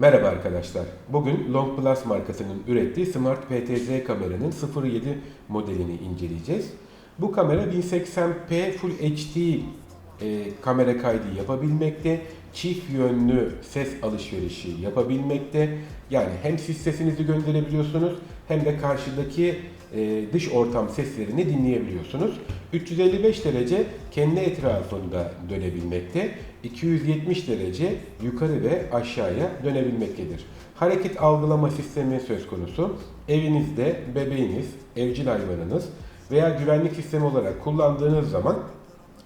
Merhaba arkadaşlar. Bugün Long Plus markasının ürettiği Smart PTZ kameranın 07 modelini inceleyeceğiz. Bu kamera 1080p Full HD e, kamera kaydı yapabilmekte, çift yönlü ses alışverişi yapabilmekte. Yani hem siz sesinizi gönderebiliyorsunuz hem de karşıdaki e, dış ortam seslerini dinleyebiliyorsunuz. 355 derece kendi etrafında dönebilmekte, 270 derece yukarı ve aşağıya dönebilmektedir. Hareket algılama sistemi söz konusu. Evinizde bebeğiniz, evcil hayvanınız veya güvenlik sistemi olarak kullandığınız zaman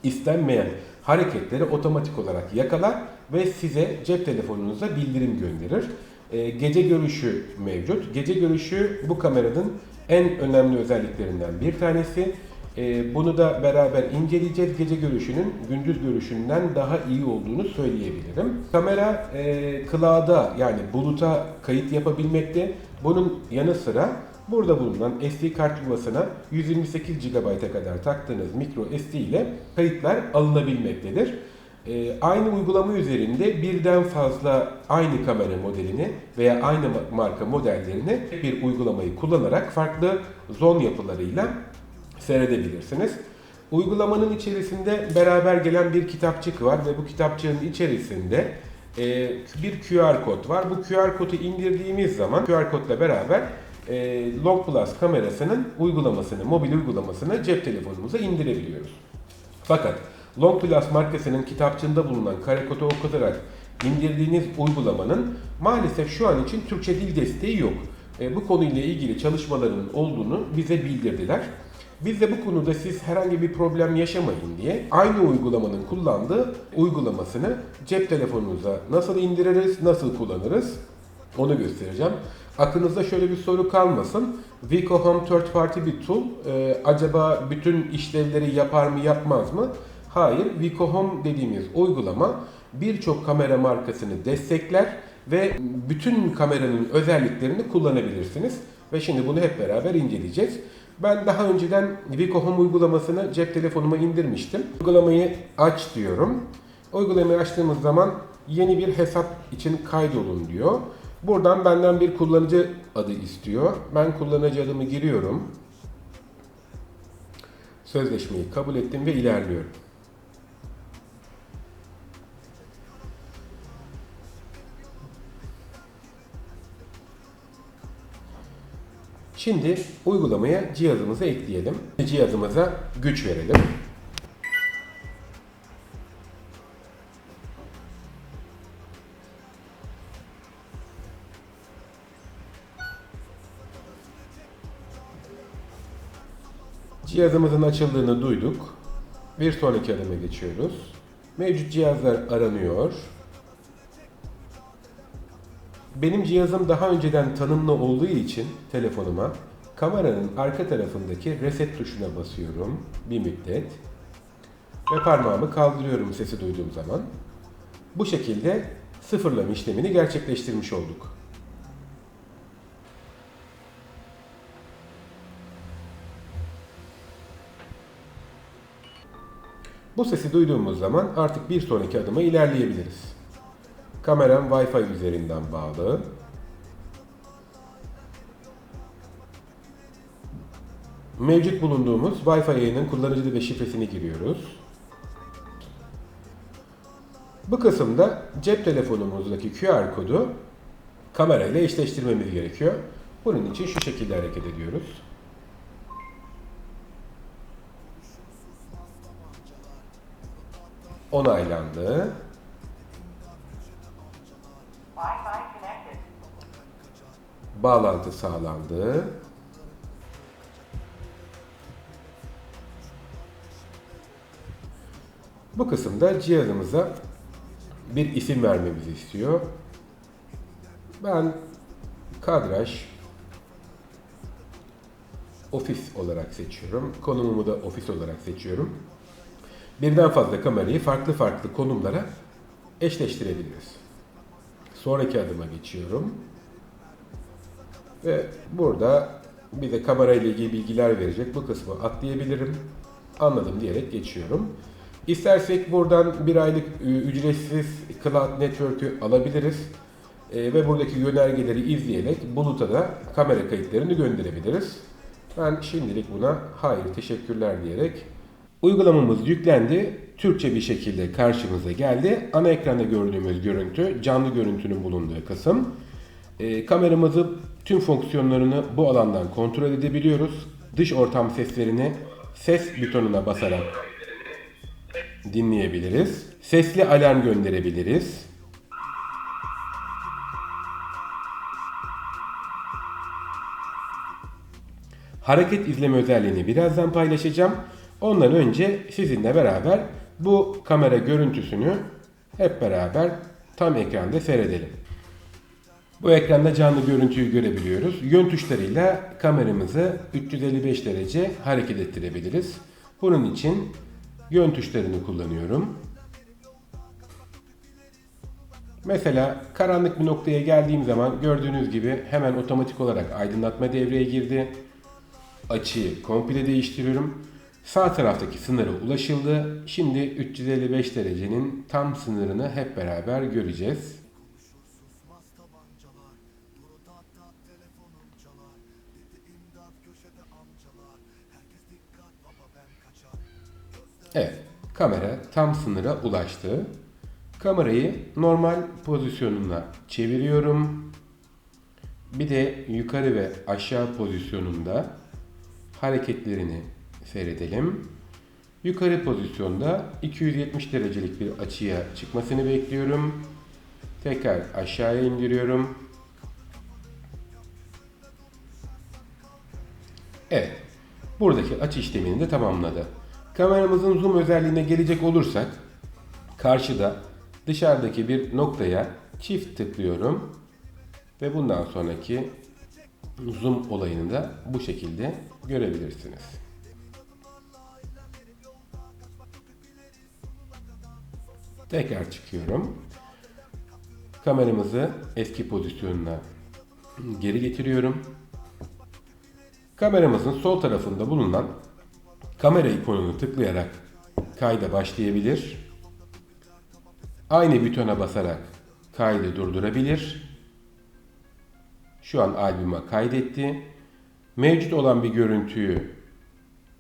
istenmeyen hareketleri otomatik olarak yakalar ve size cep telefonunuza bildirim gönderir. Ee, gece görüşü mevcut. Gece görüşü bu kameranın en önemli özelliklerinden bir tanesi. Ee, bunu da beraber inceleyeceğiz. Gece görüşünün gündüz görüşünden daha iyi olduğunu söyleyebilirim. Kamera e, yani buluta kayıt yapabilmekte. Bunun yanı sıra Burada bulunan SD kart yuvasına 128 GB'a kadar taktığınız micro SD ile kayıtlar alınabilmektedir. Ee, aynı uygulama üzerinde birden fazla aynı kamera modelini veya aynı ma- marka modellerini bir uygulamayı kullanarak farklı zon yapılarıyla seyredebilirsiniz. Uygulamanın içerisinde beraber gelen bir kitapçık var ve bu kitapçığın içerisinde e, bir QR kod var. Bu QR kodu indirdiğimiz zaman QR kodla beraber e, Log Plus kamerasının uygulamasını, mobil uygulamasını cep telefonumuza indirebiliyoruz. Fakat Long Plus markasının kitapçığında bulunan kare kodu okutarak indirdiğiniz uygulamanın maalesef şu an için Türkçe dil desteği yok. E, bu konuyla ilgili çalışmaların olduğunu bize bildirdiler. Biz de bu konuda siz herhangi bir problem yaşamayın diye aynı uygulamanın kullandığı uygulamasını cep telefonunuza nasıl indiririz, nasıl kullanırız onu göstereceğim. Aklınızda şöyle bir soru kalmasın. Vico Home Third Party bir tool. Ee, acaba bütün işlevleri yapar mı yapmaz mı? Hayır. Vico Home dediğimiz uygulama birçok kamera markasını destekler ve bütün kameranın özelliklerini kullanabilirsiniz. Ve şimdi bunu hep beraber inceleyeceğiz. Ben daha önceden Vico Home uygulamasını cep telefonuma indirmiştim. Uygulamayı aç diyorum. Uygulamayı açtığımız zaman yeni bir hesap için kaydolun diyor. Buradan benden bir kullanıcı adı istiyor. Ben kullanıcı adımı giriyorum. Sözleşmeyi kabul ettim ve ilerliyorum. Şimdi uygulamaya cihazımızı ekleyelim. Cihazımıza güç verelim. Cihazımızın açıldığını duyduk. Bir sonraki adıma geçiyoruz. Mevcut cihazlar aranıyor. Benim cihazım daha önceden tanımlı olduğu için telefonuma kameranın arka tarafındaki reset tuşuna basıyorum bir müddet ve parmağımı kaldırıyorum sesi duyduğum zaman. Bu şekilde sıfırlama işlemini gerçekleştirmiş olduk. Bu sesi duyduğumuz zaman artık bir sonraki adıma ilerleyebiliriz. Kameram Wi-Fi üzerinden bağlı. Mevcut bulunduğumuz Wi-Fi yayının kullanıcı ve şifresini giriyoruz. Bu kısımda cep telefonumuzdaki QR kodu kamerayla eşleştirmemiz gerekiyor. Bunun için şu şekilde hareket ediyoruz. Onaylandı. Bağlantı sağlandı. Bu kısımda cihazımıza bir isim vermemizi istiyor. Ben kadraj ofis olarak seçiyorum. Konumumu da ofis olarak seçiyorum. Birden fazla kamerayı farklı farklı konumlara eşleştirebiliriz. Sonraki adıma geçiyorum. Ve burada bize kamera ile ilgili bilgiler verecek. Bu kısmı atlayabilirim. Anladım diyerek geçiyorum. İstersek buradan bir aylık e, ücretsiz Cloud Network'ü alabiliriz. E, ve buradaki yönergeleri izleyerek buluta da kamera kayıtlarını gönderebiliriz. Ben şimdilik buna hayır teşekkürler diyerek uygulamamız yüklendi. Türkçe bir şekilde karşımıza geldi. Ana ekranda gördüğümüz görüntü canlı görüntünün bulunduğu kısım. E, kameramızı tüm fonksiyonlarını bu alandan kontrol edebiliyoruz. Dış ortam seslerini ses butonuna basarak dinleyebiliriz. Sesli alarm gönderebiliriz. Hareket izleme özelliğini birazdan paylaşacağım. Ondan önce sizinle beraber bu kamera görüntüsünü hep beraber tam ekranda seyredelim. Bu ekranda canlı görüntüyü görebiliyoruz. Yön tuşlarıyla kameramızı 355 derece hareket ettirebiliriz. Bunun için yön tuşlarını kullanıyorum. Mesela karanlık bir noktaya geldiğim zaman gördüğünüz gibi hemen otomatik olarak aydınlatma devreye girdi. Açıyı komple değiştiriyorum. Sağ taraftaki sınıra ulaşıldı. Şimdi 355 derecenin tam sınırını hep beraber göreceğiz. Evet, kamera tam sınıra ulaştı. Kamerayı normal pozisyonuna çeviriyorum. Bir de yukarı ve aşağı pozisyonunda hareketlerini seyredelim. Yukarı pozisyonda 270 derecelik bir açıya çıkmasını bekliyorum. Tekrar aşağıya indiriyorum. Evet. Buradaki açı işlemini de tamamladı. Kameramızın zoom özelliğine gelecek olursak karşıda dışarıdaki bir noktaya çift tıklıyorum ve bundan sonraki zoom olayını da bu şekilde görebilirsiniz. Tekrar çıkıyorum. Kameramızı eski pozisyonuna geri getiriyorum. Kameramızın sol tarafında bulunan kamera ikonunu tıklayarak kayda başlayabilir. Aynı butona basarak kaydı durdurabilir. Şu an albüme kaydetti. Mevcut olan bir görüntüyü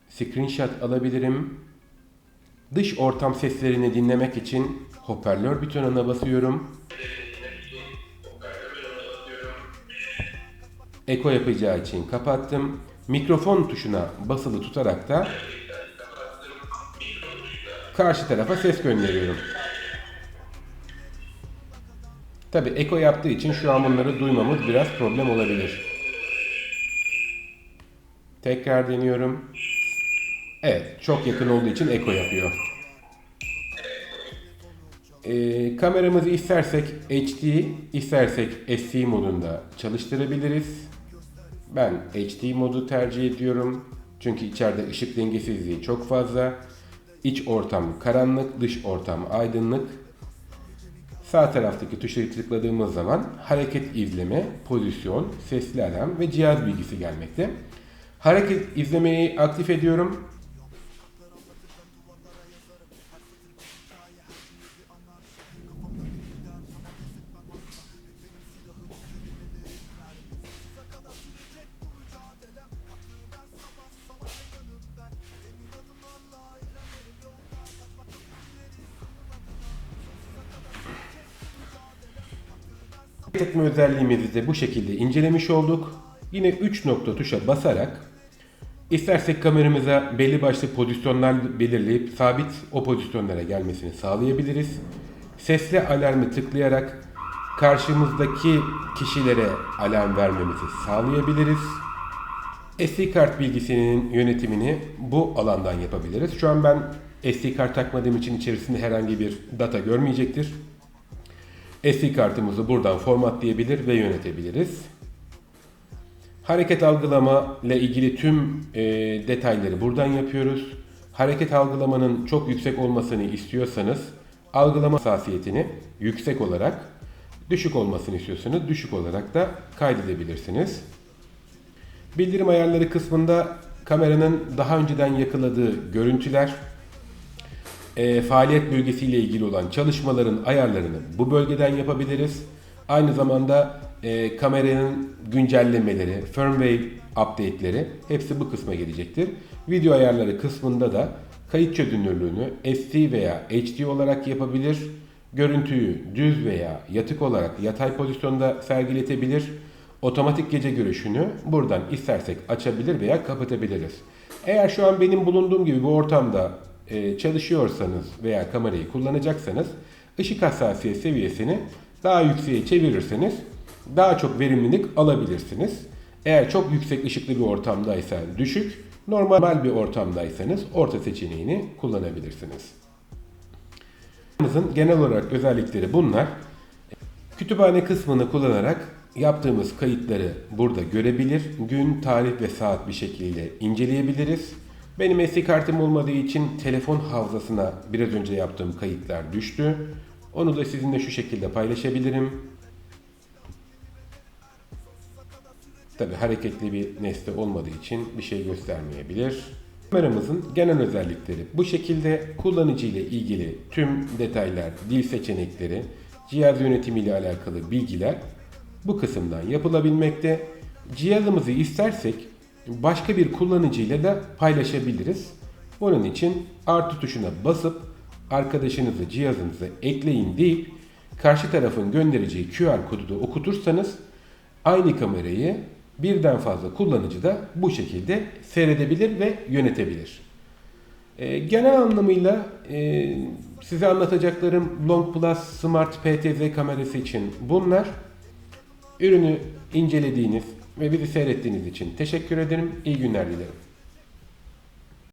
screenshot alabilirim. Dış ortam seslerini dinlemek için hoparlör butonuna basıyorum. Eko yapacağı için kapattım. Mikrofon tuşuna basılı tutarak da karşı tarafa ses gönderiyorum. Tabi eko yaptığı için şu an bunları duymamız biraz problem olabilir. Tekrar deniyorum. Evet, çok yakın olduğu için eko yapıyor. Ee, kameramızı istersek HD, istersek SD modunda çalıştırabiliriz. Ben HD modu tercih ediyorum. Çünkü içeride ışık dengesizliği çok fazla. İç ortam karanlık, dış ortam aydınlık. Sağ taraftaki tuşa tıkladığımız zaman hareket izleme, pozisyon, sesli alarm ve cihaz bilgisi gelmekte. Hareket izlemeyi aktif ediyorum. Etme özelliğimizi de bu şekilde incelemiş olduk. Yine 3 nokta tuşa basarak istersek kameramıza belli başlı pozisyonlar belirleyip sabit o pozisyonlara gelmesini sağlayabiliriz. Sesli alarmı tıklayarak karşımızdaki kişilere alarm vermemizi sağlayabiliriz. SD kart bilgisinin yönetimini bu alandan yapabiliriz. Şu an ben SD kart takmadığım için içerisinde herhangi bir data görmeyecektir. SD kartımızı buradan formatlayabilir ve yönetebiliriz. Hareket algılama ile ilgili tüm e, detayları buradan yapıyoruz. Hareket algılamanın çok yüksek olmasını istiyorsanız algılama hassasiyetini yüksek olarak, düşük olmasını istiyorsanız düşük olarak da kaydedebilirsiniz. Bildirim ayarları kısmında kameranın daha önceden yakaladığı görüntüler, e, faaliyet bölgesiyle ilgili olan çalışmaların ayarlarını bu bölgeden yapabiliriz. Aynı zamanda e, kameranın güncellemeleri, firmware update'leri hepsi bu kısma gelecektir. Video ayarları kısmında da kayıt çözünürlüğünü SD veya HD olarak yapabilir. Görüntüyü düz veya yatık olarak yatay pozisyonda sergiletebilir. Otomatik gece görüşünü buradan istersek açabilir veya kapatabiliriz. Eğer şu an benim bulunduğum gibi bir ortamda e, çalışıyorsanız veya kamerayı kullanacaksanız ışık hassasiyet seviyesini daha yükseğe çevirirseniz daha çok verimlilik alabilirsiniz. Eğer çok yüksek ışıklı bir ortamdaysa düşük, normal bir ortamdaysanız orta seçeneğini kullanabilirsiniz. Genel olarak özellikleri bunlar. Kütüphane kısmını kullanarak yaptığımız kayıtları burada görebilir. Gün, tarih ve saat bir şekilde inceleyebiliriz. Benim SD kartım olmadığı için telefon hafızasına biraz önce yaptığım kayıtlar düştü. Onu da sizinle şu şekilde paylaşabilirim. Tabi hareketli bir nesne olmadığı için bir şey göstermeyebilir. Kameramızın genel özellikleri bu şekilde kullanıcı ile ilgili tüm detaylar, dil seçenekleri, cihaz yönetimi ile alakalı bilgiler bu kısımdan yapılabilmekte. Cihazımızı istersek başka bir kullanıcı ile de paylaşabiliriz. Bunun için artı tuşuna basıp arkadaşınızı cihazınıza ekleyin deyip karşı tarafın göndereceği QR kodu da okutursanız aynı kamerayı birden fazla kullanıcı da bu şekilde seyredebilir ve yönetebilir. E, genel anlamıyla e, size anlatacaklarım Long Plus Smart PTZ kamerası için bunlar. Ürünü incelediğiniz ve bizi seyrettiğiniz için teşekkür ederim. İyi günler dilerim.